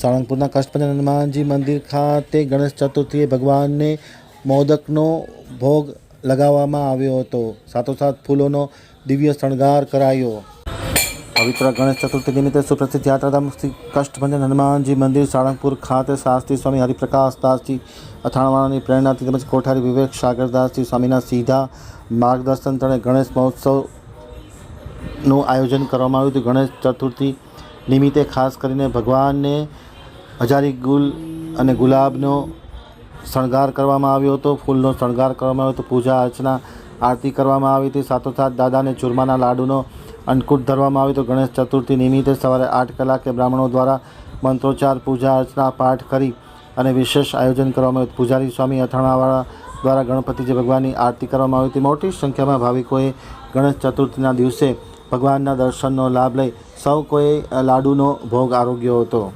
સાળંગપુરના કષ્ટપંજ હનુમાનજી મંદિર ખાતે ગણેશ ચતુર્થીએ ભગવાનને મોદકનો ભોગ લગાવવામાં આવ્યો હતો. સાથોસાથ ફૂલોનો દિવ્ય શણગાર કરાયો. પવિત્ર ગણેશ ચતુર્થી નિમિત્તે સુપ્રસિદ્ધ યાત્રાધામ શ્રી કષ્ટભંજન હનુમાનજી મંદિર સાળંગપુર ખાતે શાસ્ત્રી સ્વામી હરિપ્રકાશદાસજી અથાણવાળાની પ્રેરણાથી તેમજ કોઠારી વિવેક સાગરદાસજી સ્વામીના સીધા માર્ગદર્શન તળે ગણેશ મહોત્સવનું આયોજન કરવામાં આવ્યું હતું. ગણેશ ચતુર્થી નિમિત્તે ખાસ કરીને ભગવાનને હજારી ગુલ અને ગુલાબનો શણગાર કરવામાં આવ્યો હતો, ફૂલનો શણગાર કરવામાં આવ્યો હતો, પૂજા અર્ચના, આરતી કરવામાં આવી હતી. સાથોસાથ દાદાને ચૂરમાના લાડુનો અન્નકૂટ ધરવામાં આવ્યો હતો. ગણેશ ચતુર્થી નિમિત્તે સવારે આઠ કલાકે બ્રાહ્મણો દ્વારા મંત્રોચ્ચાર, પૂજા અર્ચના, પાઠ કરી અને વિશેષ આયોજન કરવામાં આવ્યું. પૂજારી સ્વામી અથાણાવાળા દ્વારા ગણપતિજી ભગવાનની આરતી કરવામાં આવી હતી. મોટી સંખ્યામાં ભાવિકોએ ગણેશ ચતુર્થીના દિવસે ભગવાનના દર્શનનો લાભ લઈ સૌ કોઈ લાડુનો ભોગ આરોગ્યો હતો.